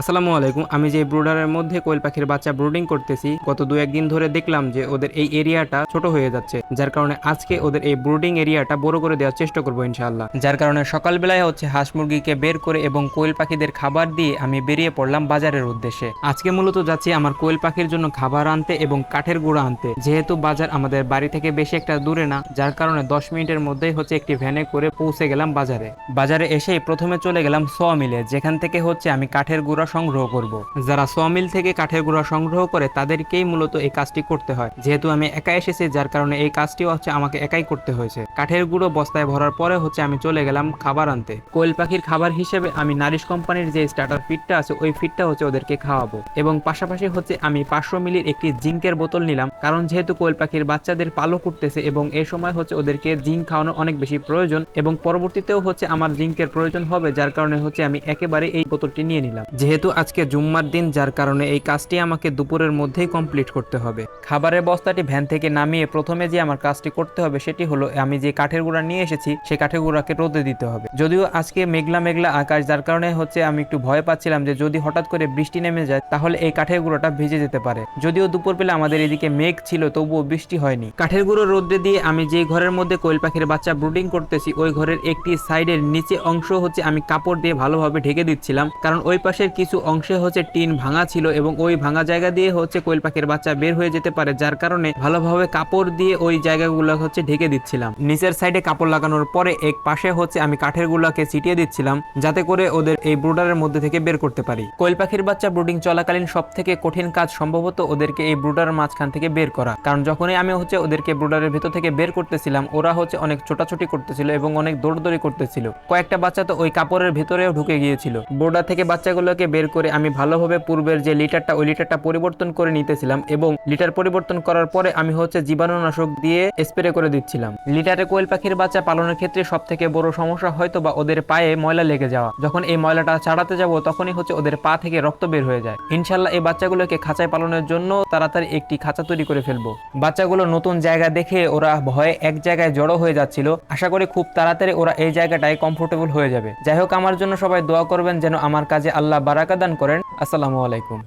আসসালামু আলাইকুম, আমি যে ব্রুডারের মধ্যে কোয়েল পাখির বাচ্চা ব্রুডিং করতেছি, গত দু একদিন ধরে দেখলাম যে ওদের এই এরিয়াটা ছোট হয়ে যাচ্ছে, যার কারণে আজকে ওদের এই ব্রুডিং এরিয়াটা বড় করে দেওয়ার চেষ্টা করব ইনশাআল্লাহ। যার কারণে সকালবেলায় হচ্ছে হাঁস মুরগিকে বের করে এবং কোয়েল পাখিদের খাবার দিয়ে আমি বেরিয়ে পড়লাম বাজারের উদ্দেশ্যে। আজকে মূলত যাচ্ছি আমার কোয়েল পাখির জন্য খাবার আনতে এবং কাঠের গুঁড়া আনতে। যেহেতু বাজার আমাদের বাড়ি থেকে বেশি একটা দূরে না, যার কারণে দশ মিনিটের মধ্যেই হচ্ছে একটি ভ্যানে করে পৌঁছে গেলাম বাজারে। বাজারে এসেই প্রথমে চলে গেলাম স মিলে, যেখান থেকে হচ্ছে আমি কাঠের গুঁড়া সংগ্রহ করব। যারা স মিল থেকে কাঠের গুঁড়া সংগ্রহ করে, তাদেরকেই মূলত এই কাজটি করতে হয়। যেহেতু আমি একা এসেছি, যার কারণে এই কাজটিও হচ্ছে আমাকে একাই করতে হয়েছে। কাঠের গুঁড়ো বস্তায় ভরার পরে হচ্ছে আমি চলে গেলাম খাবার আনতে। কোয়েল পাখির খাবার হিসেবে আমি নারিশ কোম্পানির যে স্টার্টার ফিটটা আছে, ওই ফিটটা হচ্ছে ওদেরকে খাওয়াবো। এবং পাশাপাশি হচ্ছে আমি পাঁচশো মিলির একটি জিঙ্কের বোতল নিলাম। কারণ যেহেতু কোয়েল পাখির বাচ্চাদের পালক উঠতেছে এবং এই সময় হচ্ছে ওদেরকে জিঙ্ক খাওয়ানো অনেক বেশি প্রয়োজন এবং পরবর্তীতেও হচ্ছে আমার জিঙ্কের প্রয়োজন হবে, যার কারণে হচ্ছে আমি একেবারে এই বোতলটি নিয়ে নিলাম। যেহেতু আজকে জুম্মার দিন, যার কারণে এই কাজটি আমাকে দুপুরের মধ্যেই কমপ্লিট করতে হবে। খাবারের বস্তাটি ভ্যান থেকে নামিয়ে প্রথমে যে আমার কাজটি করতে হবে সেটি হলো, আমি যে কাঠের গুঁড়া নিয়ে এসেছি সেই কাঠের গুঁড়াকে রোদে দিতে হবে। যদিও আজকে মেঘলা মেঘলা আকাশ, যার কারণে হচ্ছে আমি একটু ভয় পাচ্ছিলাম যে যদি হঠাৎ করে বৃষ্টি নেমে যায়, তাহলে এই কাঠের গুঁড়োটা ভিজে যেতে পারে। যদিও দুপুরবেলা আমাদের এদিকে মেঘ ছিল, তবুও বৃষ্টি হয়নি। কাঠের গুঁড়ো রোদ্রে দিয়ে আমি যে ঘরের মধ্যে কোয়েল পাখির বাচ্চা ব্রুডিং করতেছি, ওই ঘরের একটি সাইডের নিচে অংশ হচ্ছে আমি কাপড় দিয়ে ভালোভাবে ঢেকে দিচ্ছিলাম, কারণ ওই পাশের কিছু অংশে হচ্ছে টিন ভাঙা ছিল এবং ওই ভাঙা জায়গা দিয়ে হচ্ছে কোয়েল পাখির বাচ্চা বের হয়ে যেতে পারে, যার কারণে ভালোভাবে কাপড় দিয়ে ওই জায়গাগুলো হচ্ছে ঢেকে দিচ্ছিলাম। নিচের সাইডে কাপড় লাগানোর পরে এক পাশে হচ্ছে আমি কাঠের গুলাকে ছিটিয়ে দিচ্ছিলাম, যাতে করে ওদের এই ব্রুডারের মধ্যে থেকে বের করতে পারি। কোয়েল পাখির বাচ্চা ব্রুডিং চলাকালীন সব থেকে কঠিন কাজ সম্ভবত ওদেরকে এই ব্রুডারের মাঝখান থেকে বের করা। কারণ যখনই আমি হচ্ছে ওদেরকে ব্রুডারের ভেতর থেকে বের করতেছিলাম, ওরা হচ্ছে অনেক ছোটাছুটি করতেছিল এবং অনেক দৌড়দৌড়ি করতেছিল। কয়েকটা বাচ্চা তো ওই কাপড়ের ভেতরেও ঢুকে গিয়েছিল। ব্রুডার থেকে বাচ্চাগুলোকে বের করে আমি ভালোভাবে পূর্বের যে লিটারটা, ওই লিটারটা পরিবর্তন করে নিতেছিলাম এবং লিটার পরিবর্তন করার পরে আমি হচ্ছে জীবাণুনাশক দিয়ে স্প্রে করে দিচ্ছিলাম। লিটারে কোয়েল পাখির বাচ্চা পালনের ক্ষেত্রে সব থেকে বড় সমস্যা হয়তো বা ওদের পায়ে ময়লা লেগে যাওয়া। যখন এই ময়লাটা ছাড়াতে যাব, তখনই হচ্ছে ওদের পা থেকে রক্ত বের হয়ে যায়। ইনশাল্লাহ এই বাচ্চাগুলোকে খাঁচায় পালনের জন্য তাড়াতাড়ি একটি খাঁচা তৈরি করে ফেলব। বাচ্চাগুলো নতুন জায়গা দেখে ওরা ভয়ে এক জায়গায় জড়ো হয়ে যাচ্ছিল। আশা করি খুব তাড়াতাড়ি ওরা এই জায়গাটায় কমফোর্টেবল হয়ে যাবে। যাই হোক, আমার জন্য সবাই দোয়া করবেন যেন আমার কাজে আল্লাহ বারাকা দান করেন। আসসালামু আলাইকুম।